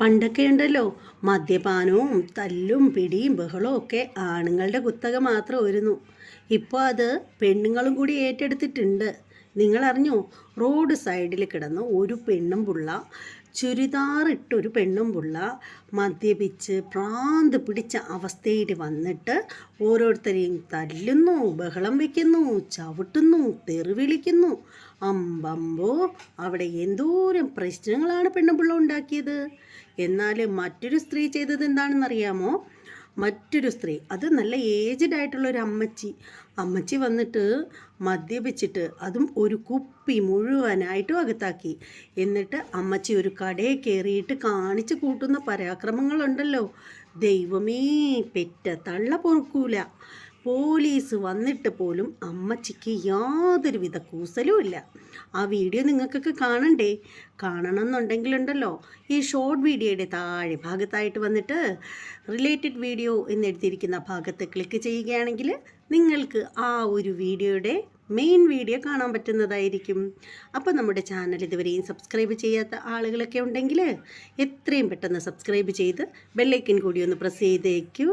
പണ്ടൊക്കെ ഉണ്ടല്ലോ. മദ്യപാനവും തല്ലും പിടിയും ബഹളവും ഒക്കെ ആണുങ്ങളുടെ കുത്തക മാത്രമായിരുന്നു. ഇപ്പോൾ അത് പെണ്ണുങ്ങളും കൂടി ഏറ്റെടുത്തിട്ടുണ്ട്. നിങ്ങൾ അറിഞ്ഞോ റോഡ് സൈഡിൽ കിടന്ന് ഒരു പെണ്ണും പുള്ള ചുരിദാറിട്ടൊരു പെണ്ണും പുള്ള മദ്യപിച്ച് പ്രാന്ത് പിടിച്ച അവസ്ഥയിൽ വന്നിട്ട് ഓരോരുത്തരെയും തല്ലുന്നു ബഹളം വയ്ക്കുന്നു ചവിട്ടുന്നു തെറിവിളിക്കുന്നു. അമ്പമ്പോ അവിടെ എന്തോരം പ്രശ്നങ്ങളാണ് പെണ്ണുപിള്ള ഉണ്ടാക്കിയത്? എന്നാൽ മറ്റൊരു സ്ത്രീ ചെയ്തത് എന്താണെന്നറിയാമോ? മറ്റൊരു സ്ത്രീ. അത് നല്ല ഏജ്ഡ് ആയിട്ടുള്ള ഒരു അമ്മച്ചി. അമ്മച്ചി വന്നിട്ട് മദ്യപിച്ചിട്ട് അതും ഒരു കുപ്പി മുഴുവനായിട്ടും അകത്താക്കി. എന്നിട്ട് അമ്മച്ചി ഒരു കടയിൽ കയറിയിട്ട് കാണിച്ചു കൂട്ടുന്ന പരാക്രമങ്ങളുണ്ടല്ലോ. ദൈവമേ പെറ്റ തള്ള പൊറുക്കൂല. പോലീസ് വന്നിട്ട് പോലും അമ്മച്ചിക്ക് യാതൊരുവിധ കൂസലും ഇല്ല. ആ വീഡിയോ നിങ്ങൾക്കൊക്കെ കാണണ്ടേ? കാണണം എന്നുണ്ടെങ്കിലുണ്ടല്ലോ ഈ ഷോർട്ട് വീഡിയോയുടെ താഴെ ഭാഗത്തായിട്ട് വന്നിട്ട് റിലേറ്റഡ് വീഡിയോ എന്നെഴുതിയിരിക്കുന്ന ഭാഗത്ത് ക്ലിക്ക് ചെയ്യുകയാണെങ്കിൽ നിങ്ങൾക്ക് ആ ഒരു വീഡിയോയുടെ മെയിൻ വീഡിയോ കാണാൻ പറ്റുന്നതായിരിക്കും. അപ്പോൾ നമ്മുടെ ചാനൽ ഇതുവരെയും സബ്സ്ക്രൈബ് ചെയ്യാത്ത ആളുകളൊക്കെ ഉണ്ടെങ്കിൽ എത്രയും പെട്ടെന്ന് സബ്സ്ക്രൈബ് ചെയ്ത് ബെല്ലൈക്കൻ കൂടി ഒന്ന് പ്രസ് ചെയ്തേക്കൂ.